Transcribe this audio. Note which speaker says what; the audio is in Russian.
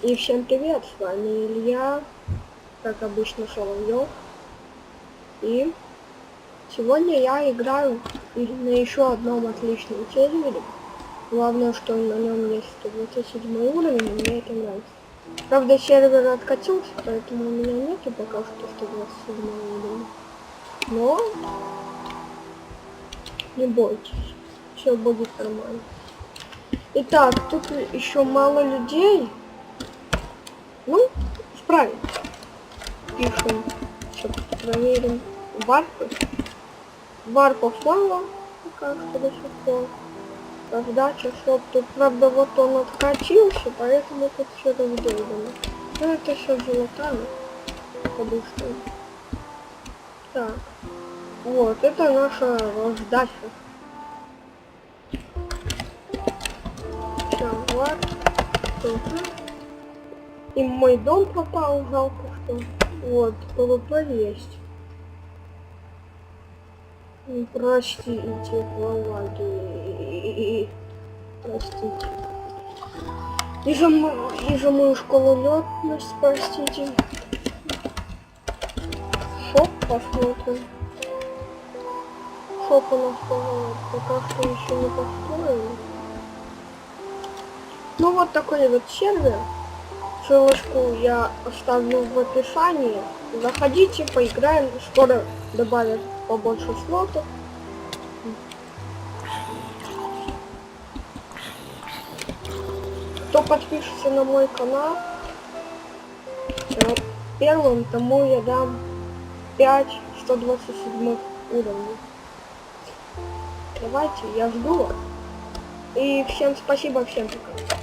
Speaker 1: И всем привет, с вами Илья, как обычно Соловьев. И сегодня я играю на еще одном отличном сервере. Главное, что на нем есть 127 уровень, и мне это нравится. Правда, сервер откатился, поэтому у меня нету пока что 127 уровня. Но не бойтесь, все будет нормально. Итак, тут еще мало людей. Ну, справимся. Пишем, сейчас проверим. Варпы. Варпов мало, пока что до сих пор. Раздача шоп. Тут, правда, вот он откатился, поэтому тут все раздолбано. Ну, это все золотами. По-быстрому. Так. Вот, это наша раздача. Все, вот. Мгм. И мой дом пропал, жалко что. Вот, ПВП есть. Простите, влаги. Простите. И за, мо- и за мою школу летность, простите. Шоп посмотрим. Шоп у нас по- пока что еще не построен. Ну вот такой вот сервер. Ссылочку я оставлю в описании. Заходите, поиграем. Скоро добавят побольше слотов. Кто подпишется на мой канал, э, первым тому я дам 5 127 уровней. Давайте, я жду вас. И всем спасибо, всем пока.